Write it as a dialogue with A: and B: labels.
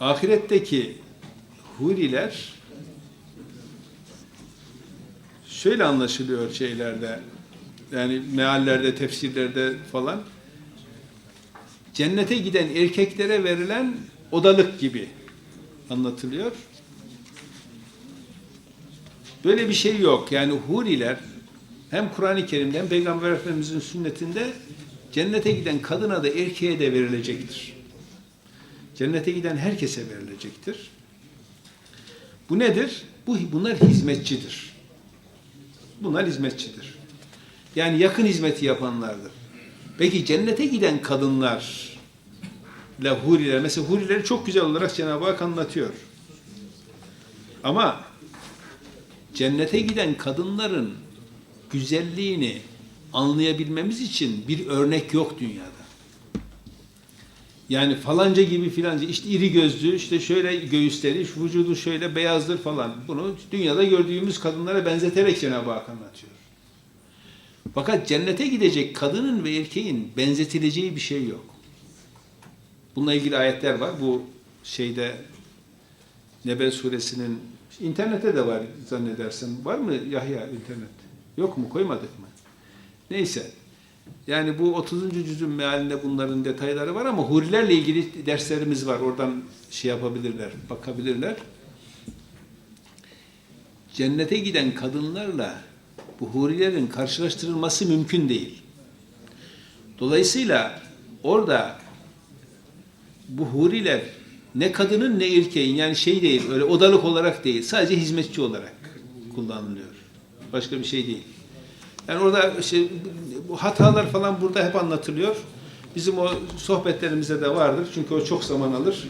A: ahiretteki huriler şöyle anlaşılıyor şeylerde yani meallerde, tefsirlerde falan cennete giden erkeklere verilen odalık gibi anlatılıyor. Böyle bir şey yok. Yani huriler hem Kur'an-ı Kerim'de hem Peygamber Efendimiz'in sünnetinde cennete giden kadına da erkeğe de verilecektir. Cennete giden herkese verilecektir. Bu nedir? Bu bunlar hizmetçidir. Bunlar hizmetçidir. Yani yakın hizmeti yapanlardır. Peki cennete giden kadınlar ile huriler, mesela hurileri çok güzel olarak Cenab-ı Hak anlatıyor. Ama cennete giden kadınların güzelliğini anlayabilmemiz için bir örnek yok dünyada. Yani falanca gibi filanca işte iri gözlü işte şöyle göğüsleri vücudu şöyle beyazdır falan. Bunu dünyada gördüğümüz kadınlara benzeterek Cenab-ı Hak anlatıyor. Fakat cennete gidecek kadının ve erkeğin benzetileceği bir şey yok. Bununla ilgili ayetler var. Bu şeyde Nebe suresinin internette de var zannedersem. Var mı Yahya internet? Yok mu? Koymadık mı? Neyse. Yani bu 30. cüzün mealinde bunların detayları var ama hurilerle ilgili derslerimiz var. Oradan şey yapabilirler, bakabilirler. Cennete giden kadınlarla bu hurilerin karşılaştırılması mümkün değil. Dolayısıyla orada bu huriler ne kadının ne erkeğin yani şey değil öyle odalık olarak değil sadece hizmetçi olarak kullanılıyor. Başka bir şey değil. Yani orada şey, bu hatalar falan burada hep anlatılıyor. Bizim o sohbetlerimizde de vardır. Çünkü o çok zaman alır.